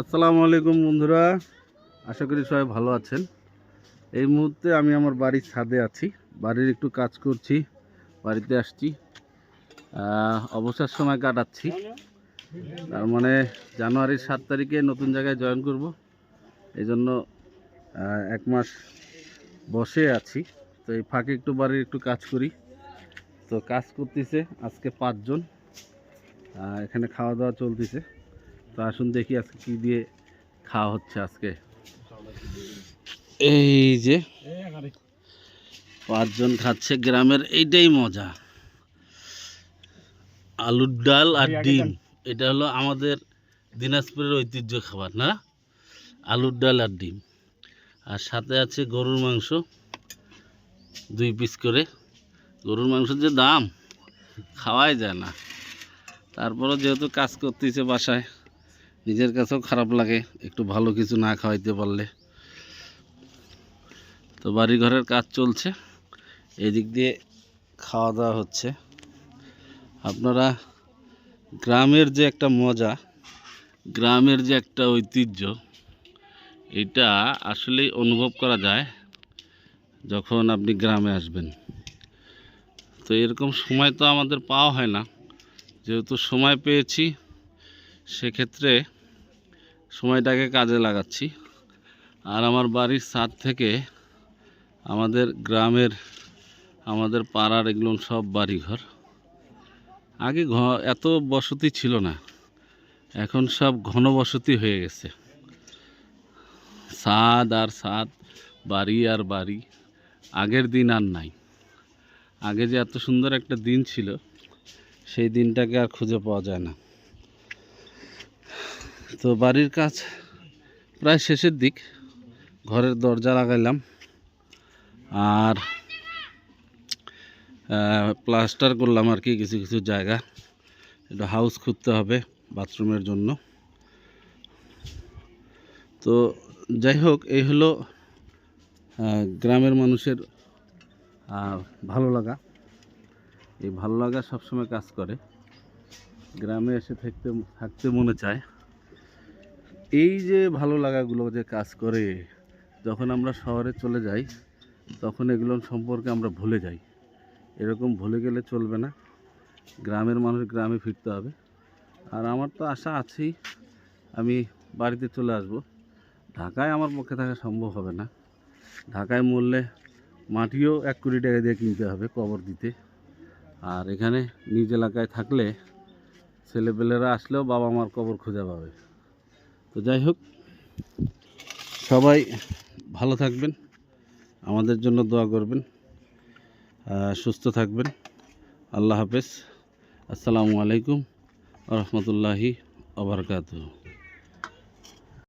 আসসালামু আলাইকুম বন্ধুরা। আশা করি সবাই ভালো আছেন। এই মুহূর্তে আমি আমার বাড়ির ছাদে আছি। বাড়ির একটু কাজ করছি, বাড়িতে আসছি। অবসর সময় কাটাচ্ছি। তার মানে জানুয়ারির সাত তারিখে নতুন জায়গায় জয়েন করব। এই জন্য এক মাস বসে আছি। তো এই ফাঁকে একটু বাড়ির একটু কাজ করি। তো কাজ করতেছে আজকে পাঁচজন। এখানে খাওয়া দাওয়া চলতেছে। তো আসুন দেখি আজকে কি দিয়ে খাওয়া হচ্ছে আজকে। এই যে পাঁচজন খাচ্ছে গ্রামের এইটাই মজা। আলুর ডাল আর ডিম এটা হলো আমাদের দিনাজপুরের ঐতিহ্য খাবার না? আলুর ডাল আর ডিম। আর সাথে আছে গরুর মাংস দুই পিস করে। গরুর মাংসের যে দাম খাওয়াই যায় না। তারপরও যেহেতু কাজ করতেছে বাসায় নিজের কাছেও খারাপ লাগে, একটু ভালো কিছু না খাওয়াইতে পারলে। তো বাড়ি ঘরের কাজ চলছে, এদিক দিয়ে খাওয়া দাওয়া হচ্ছে। আপনারা, গ্রামের যে একটা মজা, গ্রামের যে একটা ঐতিহ্য, এটা আসলেই অনুভব করা যায় যখন আপনি গ্রামে আসবেন। তো এরকম সময় তো আমাদের পাওয়া হয় না। যেহেতু সময় পেয়েছি, সেক্ষেত্রে সময়টাকে কাজে লাগাচ্ছি। আর আমার বাড়ির ছাদ থেকে আমাদের গ্রামের, আমাদের পাড়ার এগুলো সব বাড়িঘর। আগে এত বসতি ছিল না। এখন সব ঘন বসতি হয়ে গেছে। ছাদ আর ছাদ, বাড়ি আর বাড়ি, আগের দিন আর নাই। আগে যে এত সুন্দর একটা দিন ছিল, সেই দিনটাকে আর খুঁজে পাওয়া যায় না। তো বাড়ির কাজ প্রায় শেষের দিক। ঘরের দরজা লাগাইলাম। আর প্লাস্টার করলাম আর কি, কিছু কিছু জায়গা। একটু হাউস খুঁজতে হবে বাথরুমের জন্য। তো যাই হোক, এই হলো গ্রামের মানুষের ভালো লাগা। এই ভালো লাগা সবসময় কাজ করে। গ্রামে এসে থাকতে থাকতে মনে চায়। এই যে ভালো লাগাগুলো যে কাজ করে, যখন আমরা শহরে চলে যাই, তখন এগুলো সম্পর্কে আমরা ভুলে যাই। এরকম ভুলে গেলে চলবে না। গ্রামের মানুষ গ্রামে ফিরতে হবে। আর আমার তো আশা আছেই, আমি বাড়িতে চলে আসব। ঢাকায় আমার পক্ষে থাকা সম্ভব হবে না। ঢাকায় মরলে মাটিও এক কোটি টাকা দিয়ে কিনতে হবে কবর দিতে। আর এখানে নিজ এলাকায় থাকলে ছেলেপেলেরা আসলেও বাবা মার কবর খুঁজে পাবে। তো যাই হোক, সবাই ভালো থাকবেন, আমাদের জন্য দোয়া করবেন সুস্থ থাকবেন। আল্লাহ হাফেজ। আসসালামু আলাইকুম রহমতুল্লাহি আবরকাত